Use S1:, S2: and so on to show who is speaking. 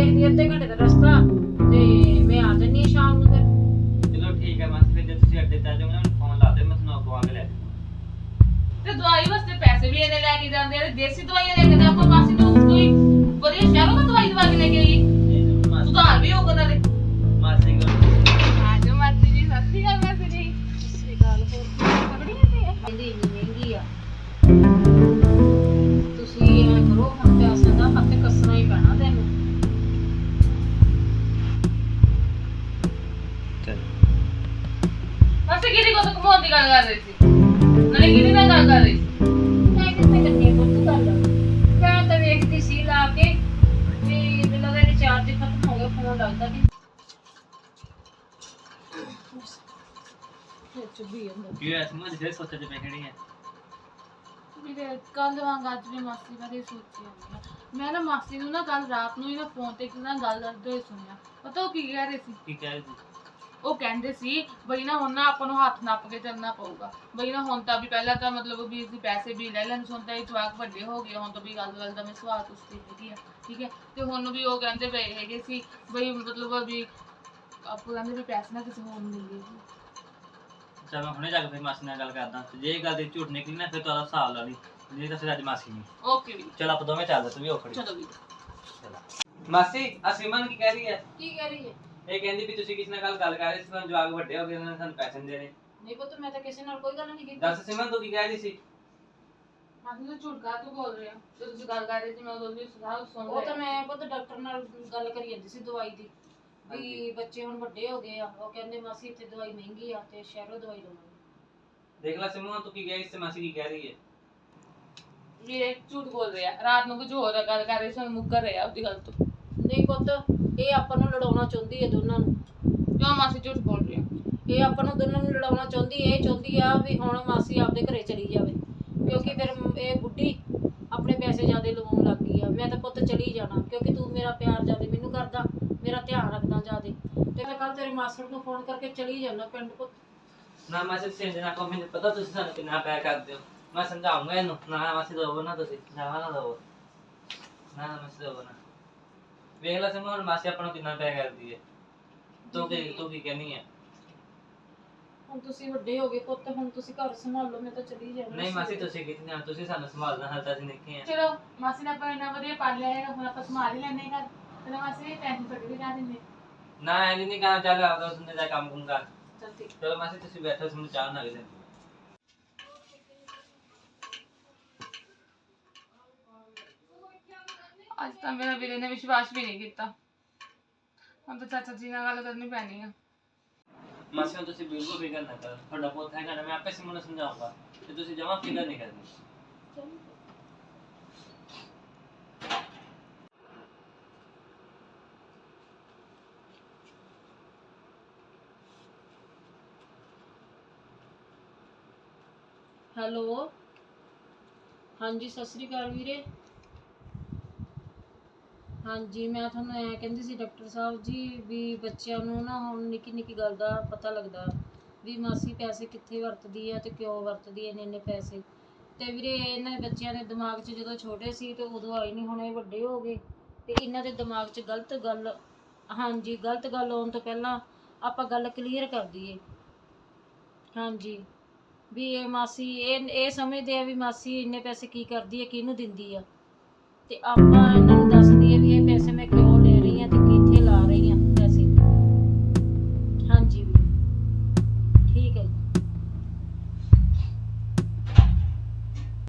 S1: ਦੇਖਦੀ ਅੱਧੇ ਘੰਟੇ ਦਾ ਰਸਤਾ ਤੇ ਮੈਂ ਆ ਜੰਨੀ ਸ਼ਾਮ ਨੂੰ ਫਿਰ।
S2: ਚਲੋ ਠੀਕ ਹੈ ਮਾਸੀ ਫਿਰ ਜੇ ਤੁਸੀਂ ਅੱਡੇ ਤੇ ਆ ਜਾਓਗੇ ਨਾ ਮੈਨੂੰ ਫੋਨ ਲਾ ਦਿਓ ਮੈਂ ਤੁਹਾਨੂੰ ਅੱਗੋਂ ਆ ਕੇ ਲੈ ਜਾਊਂਗਾ।
S3: ਤੇ ਦਵਾਈ ਵਾਸਤੇ ਪੈਸੇ ਵੀ ਇਹਨੇ ਲੈ ਕੇ ਜਾਂਦੇ ਆ ਤੇ ਦੇਸੀ ਦਵਾਈਆਂ ਲੈ ਕੇ ਤੇ ਆਪਾਂ ਮਾਸੀ ਨੂੰ ਕੋਈ ਵਧੀਆ ਸ਼ਹਿਰੋਂ ਤੋਂ ਦਵਾਈ ਦਵਾ ਕੇ ਲੈ ਕੇ ਆਈ
S2: ਇਹ ਜ਼ਰੂਰ ਮਾਸੀ
S3: ਸੁਧਾਰ ਵੀ ਹੋਊਗਾ ਨਾਲੇ।
S2: ਮਾਸੀ ਕੋਲ।
S3: ਆਜੋ ਮਾਸੀ ਜੀ ਸਤਿ ਸ਼੍ਰੀ ਅਕਾਲ ਮਾਸੀ ਜੀ।
S1: ਸ੍ਰੀ ਅਕਾਲ ਹੋਰ ਪਕੜੀਆਂ ਤੇ ਕਹਿੰਦੀ ਇੰਨੀ ਮਹਿੰਗੀ
S3: ਕਿਹਦੀ ਕੋਲ ਕਮਾਉਣ ਦੀ ਗੱਲ ਕਰ ਰਹੀ ਸੀ। ਨਾਲੇ ਕਿਹਦੀ ਨਾਲ ਗੱਲ ਕਰ ਰਹੀ ਸੀ?
S1: ਮੈਂ ਕਿੱਥੇ ਕਰਨੀ ਪੁੱਤ ਗੱਲ ਮੈਂ ਤਾਂ ਵੇਖਦੀ ਸੀ ਲਾ ਕੇ ਵੀ ਮੈਨੂੰ ਦਾ ਰਿਚਾਰਜ ਖਤਮ ਹੋ ਗਿਆ ਫੋਨ ਲੱਗਦਾ ਕਿ ਚੁੱਭੀ ਜਾਂਦਾ
S2: ਕੀ ਹੋਇਆ ਸਮਝ ਫਿਰ ਸੋਚੇ ਤੇ ਬੈਠਣੀ ਹੈ
S3: ਵੀਰੇ ਕੱਲ ਵਾਂਗ ਅੱਜ ਵੀ ਮਾਸੀ ਬਾਰੇ ਸੋਚੀ ਜਾਂਦੀ ਆ ਮੈਂ ਨਾ ਮਾਸੀ ਨੂੰ ਨਾ ਕੱਲ ਰਾਤ ਨੂੰ ਹੀ ਨਾ ਫੋਨ ਤੇ ਕਿੰਨਾ ਗੱਲ ਕਰਦੇ ਹੋਏ ਸੁਣਿਆ। ਪਤਾ ਉਹ ਕੀ ਕਹਿ ਰਹੇ ਸੀ?
S2: ਕੀ ਕਹਿ ਰਹੀ ਸੀ?
S3: ਉਹ ਕਹਿੰਦੇ ਸੀ ਬਈ ਨਾ ਹੁਣ ਨਾ ਆਪਾਂ ਨੂੰ ਹੱਥ ਨੱਪ ਕੇ ਚੱਲਣਾ ਪਊਗਾ। ਬਈ ਨਾ ਹੁਣ ਤਾਂ ਵੀ ਪਹਿਲਾਂ ਤਾਂ ਮਤਲਬ ਵੀ ਅਸੀਂ ਪੈਸੇ ਵੀ ਲੈ ਲੈਣ ਸੁਣ ਤਾਂ ਇਹ ਜਵਾਕ ਵੱਡੇ ਹੋ ਗਏ ਹੁਣ ਤਾਂ ਵੀ ਗੱਲ ਗੱਲ ਦਾ ਮੈਂ ਸਵਾਲ ਪੁੱਛਦੀ ਹੈਗੀ ਆ ਠੀਕ ਹੈ? ਤੇ ਹੁਣ ਵੀ ਉਹ ਕਹਿੰਦੇ ਪਏ ਹੈਗੇ ਸੀ ਬਈ ਮਤਲਬ ਵੀ ਆਪੋ ਕਹਿੰਦੇ ਵੀ ਪੈਸੇ ਨਾ ਕਿਸੇ ਹੋਰ ਨੂੰ ਮਿਲੇ
S2: ਚਲ ਮੈਂ ਹੁਣੇ ਜਾ ਕੇ ਫਿਰ ਮਾਸੀ ਨਾਲ ਗੱਲ ਕਰਦਾ ਤੇ ਜੇ ਇਹ ਗੱਲ ਦੀ ਝੂਠ ਨਿਕਲੀ ਨਾ ਫਿਰ ਤਾਂ ਉਹਦਾ ਹਿਸਾਬ ਲਾ ਲਈ ਜੇ ਤਾਂ ਫਿਰ ਅੱਜ ਮਾਸੀ ਨਹੀਂ।
S3: ਓਕੇ ਵੀ
S2: ਚਲ ਆਪਾਂ ਦੋਵੇਂ ਚੱਲਦੇ ਤੂੰ ਵੀ ਔਖੜੀ
S3: ਚਲੋ ਵੀ
S2: ਮਾਸੀ ਅਸੀਮਨ ਕੀ ਕਹਿ ਰਹੀ ਹੈ?
S1: ਕੀ ਕਹਿ ਰਹੀ ਹੈ?
S2: ਇਹ ਕਹਿੰਦੀ ਵੀ ਤੁਸੀਂ ਕਿਸੇ ਨਾਲ ਗੱਲ ਗੱਲ ਕਰ ਰਹੇ ਸੀ ਤੁਹਾਨੂੰ ਜਵਾਕ ਵੱਡੇ ਹੋ ਗਏ ਉਹਨਾਂ ਨੇ ਸਾਨੂੰ ਪੈਸੇ ਨਹੀਂ ਦੇਣੇ।
S1: ਨਹੀਂ ਪੁੱਤ ਮੈਂ ਤਾਂ ਕਿਸੇ ਨਾਲ ਕੋਈ ਗੱਲ ਨਹੀਂ ਕੀਤੀ।
S2: ਦੱਸ ਸਿਮਨ ਤੂੰ ਕੀ ਕਹਿ ਰਹੀ ਸੀ?
S3: ਮਾਸੀ ਨੂੰ ਝੂਠ ਤੂੰ ਬੋਲ ਰਿਹਾ? ਤੇ ਤੁਸੀਂ ਗੱਲ ਕਰ ਰਹੇ ਸੀ ਮੈਂ ਉਦੋਂ ਵੀ ਸੁਣਾ ਸੁਣ
S1: ਉਹ ਤਾਂ ਮੈਂ ਪੁੱਤ ਡਾਕਟਰ ਨਾਲ ਗੱਲ ਕਰੀ ਜਾਂਦੀ ਸੀ ਦਵਾਈ ਦੀ ਵੀ। ਬੱਚੇ ਹੁਣ ਵੱਡੇ ਹੋ ਗਏ ਆ ਉਹ ਕਹਿੰਦੇ ਮਾਸੀ ਇੱਥੇ ਦਵਾਈ ਮਹਿੰਗੀ ਆ ਤੇ ਸ਼ਹਿਰੋਂ ਦਵਾਈ ਲਵਾਂਗੇ।
S2: ਦੇਖ ਲੈ ਸਿਮਨ ਤੂੰ ਕੀ ਕਹਿ ਰਹੀ ਸੀ ਮਾਸੀ ਕੀ ਕਹਿ ਰਹੀ ਹੈ?
S3: ਵੀਰੇ ਝੂਠ ਬੋਲ ਰਿਹਾ ਰਾਤ ਨੂੰ ਕੁਝ ਹੋਰ ਗੱਲ ਕਰ ਰਹੇ ਸੀ ਮੁੱਕਰ ਰਿਹਾ ਉਹਦੀ ਗੱਲ ਤੋਂ।
S1: ਨਹੀਂ ਪੁੱਤ। ਇਹ ਆਪਾਂ ਨੂੰ ਲੜਾਉਣਾ ਚਾਹੁੰਦੀ ਹੈ ਦੋਨਾਂ ਨੂੰ।
S3: ਕਿਉਂ ਮਾਸੀ ਝੂਠ ਬੋਲ ਰਹੀ ਆ
S1: ਇਹ ਆਪਾਂ ਨੂੰ ਦੋਨਾਂ ਨੂੰ ਲੜਾਉਣਾ ਚਾਹੁੰਦੀ ਹੈ ਇਹ ਚਾਹੁੰਦੀ ਆ ਵੀ ਹੁਣ ਮਾਸੀ ਆਪਦੇ ਘਰੇ ਚਲੀ ਜਾਵੇ। ਕਿਉਂਕਿ ਫਿਰ ਇਹ ਬੁੱਢੀ ਆਪਣੇ ਪੈਸੇ ਜ਼ਿਆਦਾ ਲਵਾਉਣ ਲੱਗ ਗਈ ਆ। ਮੈਂ ਤਾਂ ਪੁੱਤ ਚਲੀ ਜਾਣਾ। ਕਿਉਂਕਿ ਤੂੰ ਮੇਰਾ ਪਿਆਰ ਜ਼ਿਆਦਾ ਮੈਨੂੰ ਕਰਦਾ। ਮੇਰਾ ਧਿਆਨ ਰੱਖਦਾ ਜ਼ਿਆਦਾ। ਤੇ ਮੈਂ ਕੱਲ ਤੇਰੇ ਮਾਸਟਰ ਨੂੰ ਫੋਨ ਕਰਕੇ ਚਲੀ ਜਾਣਾ ਪਿੰਡ ਪੁੱਤ।
S2: ਨਾ ਮਾਸੀ ਸਿੰਜ ਨਾ ਕੋ ਮੈਨੂੰ ਪਤਾ ਤੁਸੀਂ ਸਾਨੂੰ ਕਿੰਨਾ ਪਿਆਰ ਕਰਦੇ ਹੋ ਮੈਂ ਸਮਝਾਉਂਗਾ ਇਹਨੂੰ। ਨਾ ਮਾਸੀ ਦੋ ਨਾ ਤੁਸੀਂ। ਨਾ ਨਾ ਦੋ ਨਾ ਨਾ ਮਾਸੀ ਦੋ ਨਾ ਵੇਖ ਲੈ ਸਿਮਨ ਹੁਣ ਮਾਸੀ ਆਪਾਂ ਨੂੰ ਕਿੰਨਾ ਪਿਆਰ ਕਰਦੀ ਹੈ। ਤੂੰ ਕੀ ਤੂੰ ਕੀ ਕਹਿੰਦੀ ਹੈ?
S1: ਹੁਣ ਤੁਸੀਂ ਵੱਡੇ ਹੋ ਗਏ ਪੁੱਤ ਹੁਣ ਤੁਸੀਂ ਘਰ ਸੰਭਾਲ ਲਓ ਮੈਂ ਤਾਂ ਚਲੀ ਜਾਣਾ
S2: ਨਹੀਂ ਮਾਸੀ ਤੁਸੀਂ ਕਿਤਨੇ ਤੁਸੀਂ ਸਾਨੂੰ ਸੰਭਾਲਣਾ ਹਾਲ ਤਾਂ ਅਸੀਂ ਨਿੱਕੇ ਆ
S3: ਚਲੋ ਮਾਸੀ ਨੇ ਆਪਾਂ ਇੰਨਾ ਵਧੀਆ ਪੜ ਲਿਆ ਹੈਗਾ ਹੁਣ ਆਪਾਂ ਸੰਭਾਲ ਹੀ ਲੈਣੇ ਘਰ। ਤੇ ਮਾਸੀ ਟੈਨਸ਼ਨ ਛੱਡ ਕੇ ਜਾ ਦਿੰਦੇ।
S2: ਨਾ ਐ ਨਹੀਂ ਕਹਾਂ ਚੱਲ ਆਪਦਾ ਉਸਨੇ ਦਾ ਕੰਮ ਕੁਮ ਕਰ।
S1: ਚੱਲ ਠੀਕ।
S2: ਚਲੋ ਮਾਸੀ ਤੁਸੀਂ ਬੈਠੋ ਸਾਨੂੰ ਚਾਹ ਨਾ ਦੇ
S3: ਅੱਜ ਤਾਂ ਮੇਰਾ ਵੀਰੇ ਨੇ ਵਿਸ਼ਵਾਸ ਵੀ ਨਹੀਂ ਕੀਤਾ। ਹੁਣ ਤਾਂ ਚਾਚਾ ਜੀ ਨਾਲ ਗੱਲ ਕਰਨੀ ਪੈਣੀ ਆ।
S2: ਮਾਸੀ ਹੁਣ ਤੁਸੀਂ ਬਿਲਕੁਲ ਫਿਕਰ ਨਾ ਕਰੋ। ਤੁਹਾਡਾ ਪੁੱਤ ਹੈਗਾ ਨਾ ਮੈਂ ਆਪੇ ਸਿਮਨ ਨੂੰ ਸਮਝਾਉਂਗਾ ਤੇ ਤੁਸੀਂ ਜਮਾ ਫਿਕਰ ਨਹੀਂ ਕਰਨੀ
S1: ਹੈਲੋ। ਹਾਂਜੀ ਸਤਿ ਸ੍ਰੀ ਅਕਾਲ ਵੀਰੇ। ਹਾਂਜੀ, ਮੈਂ ਤੁਹਾਨੂੰ ਐ ਕਹਿੰਦੀ ਸੀ ਡਾਕਟਰ ਸਾਹਿਬ ਜੀ ਵੀ ਬੱਚਿਆਂ ਨੂੰ ਨਾ ਹੁਣ ਨਿੱਕੀ ਨਿੱਕੀ ਗੱਲ ਦਾ ਪਤਾ ਲੱਗਦਾ ਵੀ ਮਾਸੀ ਪੈਸੇ ਕਿੱਥੇ ਵਰਤਦੀ ਆ ਤੇ ਕਿਉਂ ਵਰਤਦੀ ਐ ਇੰਨੇ ਪੈਸੇ। ਤੇ ਵੀਰੇ ਇਹਨਾਂ ਬੱਚਿਆਂ ਦੇ ਦਿਮਾਗ 'ਚ ਜਦੋਂ ਛੋਟੇ ਸੀ ਤੇ ਉਦੋਂ ਆਈ ਨਹੀਂ ਹੁਣ ਇਹ ਵੱਡੇ ਹੋ ਗਏ। ਤੇ ਇਹਨਾਂ ਦੇ ਦਿਮਾਗ 'ਚ ਗਲਤ ਗੱਲ, ਹਾਂਜੀ, ਗਲਤ ਗੱਲ ਆਉਣ ਤੋਂ ਪਹਿਲਾਂ ਆਪਾਂ ਗੱਲ ਕਲੀਅਰ ਕਰ ਦਈਏ। ਹਾਂਜੀ, ਵੀ ਇਹ ਮਾਸੀ, ਇਹ ਇਹ ਸਮਝਦੇ ਆ ਵੀ ਮਾਸੀ ਇੰਨੇ ਪੈਸੇ ਕੀ ਕਰਦੀ ਹੈ ਕਿਹਨੂੰ ਦਿੰਦੀ ਆ। ਤੇ ਆਪਾਂ ਇਹਨਾਂ ਨੂੰ